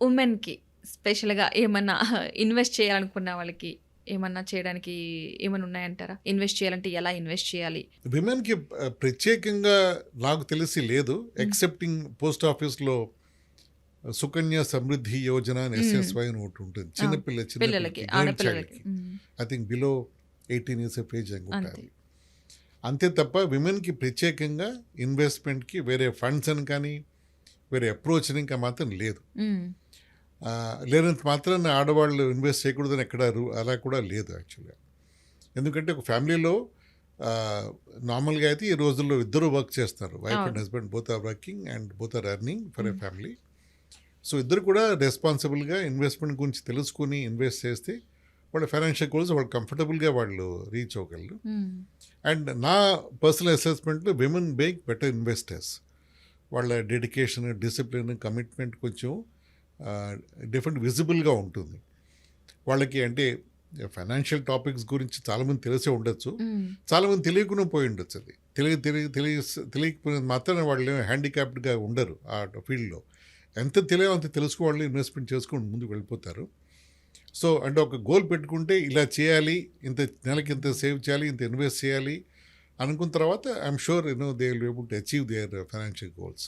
ఉమెన్‌కి స్పెషల్‌గా ఏమన్నా ఇన్వెస్ట్ చేయాలనుకున్న వాళ్ళకి ఏమన్నా చేయడానికి ఏమన్నా ఉన్నాయంటారా? ఇన్వెస్ట్ చేయాలంటే ఎలా ఇన్వెస్ట్ చేయాలి? విమెన్‌కి ప్రత్యేకంగా నాకు తెలిసి లేదు. ఎక్సెప్టింగ్ పోస్ట్ ఆఫీస్‌లో సుకన్య సమృద్ధి యోజన అని. ఎస్ఎస్‌వై అని ఒకటి ఉంటుంది. చిన్న అవును. పిల్ల చిన్న పిల్లలకి, పిల్లకి గర్ల్ ఆడపిల్లలకి. చైల్డ్‌కి. హ్మ్. I think below 18 years of age అనుకుంటా అంతే. తప్ప విమెన్‌కి ప్రత్యేకంగా ఇన్వెస్ట్‌మెంట్‌కి వేరే ఫండ్స్ అని కానీ, వేరే అప్రోచ్ అని ఇంకా మాత్రం లేదు. లేనంత మాత్రాన ఆడవాళ్ళు ఇన్వెస్ట్ చేయకూడదని ఎక్కడ అలా కూడా లేదు యాక్చువల్‌గా. ఎందుకంటే ఒక ఫ్యామిలీలో నార్మల్‌గా అయితే ఈ రోజుల్లో ఇద్దరు వర్క్ చేస్తారు. Wife and. Husband both are working and both are earning for a. Family. So ఇద్దరు కూడా రెస్పాన్సిబుల్‌గా ఇన్వెస్ట్‌మెంట్ గురించి తెలుసుకొని ఇన్వెస్ట్ చేస్తే వాళ్ళ ఫైనాన్షియల్ గోల్స్ వాళ్ళు కంఫర్టబుల్‌గా వాళ్ళు రీచ్ అవ్వగలరు. అండ్ నా పర్సనల్ అసెస్మెంట్‌లో విమెన్ మేక్ బెటర్ ఇన్వెస్టర్స్. వాళ్ళ డెడికేషన్, డిసిప్లిన్, కమిట్మెంట్ కొంచెం డిఫరెంట్ విజిబుల్‌గా ఉంటుంది. వాళ్ళకి అంటే ఫైనాన్షియల్ టాపిక్స్ గురించి చాలామంది తెలిసే ఉండొచ్చు. చాలామంది తెలియకుండా పోయి ఉండొచ్చు అది. తెలియ తెలియ తెలియస్ తెలియకపోయినంత మాత్రాన వాళ్ళు హ్యాండిక్యాప్డ్‌గా ఉండరు ఆ ఫీల్డ్‌లో. ఎంత తెలియో అంత తెలుసుకోవాలి ఇన్వెస్ట్‌మెంట్ చేసుకొని ముందుకు వెళ్ళిపోతారు. సో అంటే ఒక గోల్ పెట్టుకుంటే ఇలా చేయాలి, ఇంత నెలకి ఇంత సేవ్ చేయాలి, ఇంత ఇన్వెస్ట్ చేయాలి అనుకున్న తర్వాత I'm sure you know they will be able to achieve their financial goals.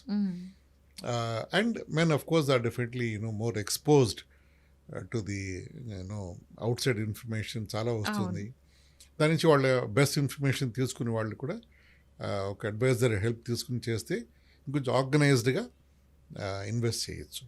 Uh, and men, of course, are definitely you know more exposed uh, to the you know outside information చాలా వస్తుంది. దాని నుంచి వాళ్ళ best information తీసుకునే వాళ్ళు కూడా ఒక advisor help తీసుకొని చేస్తే ఇంకొంచెం ఆర్గనైజ్డ్‌గా ఇన్వెస్ట్ చేయొచ్చు.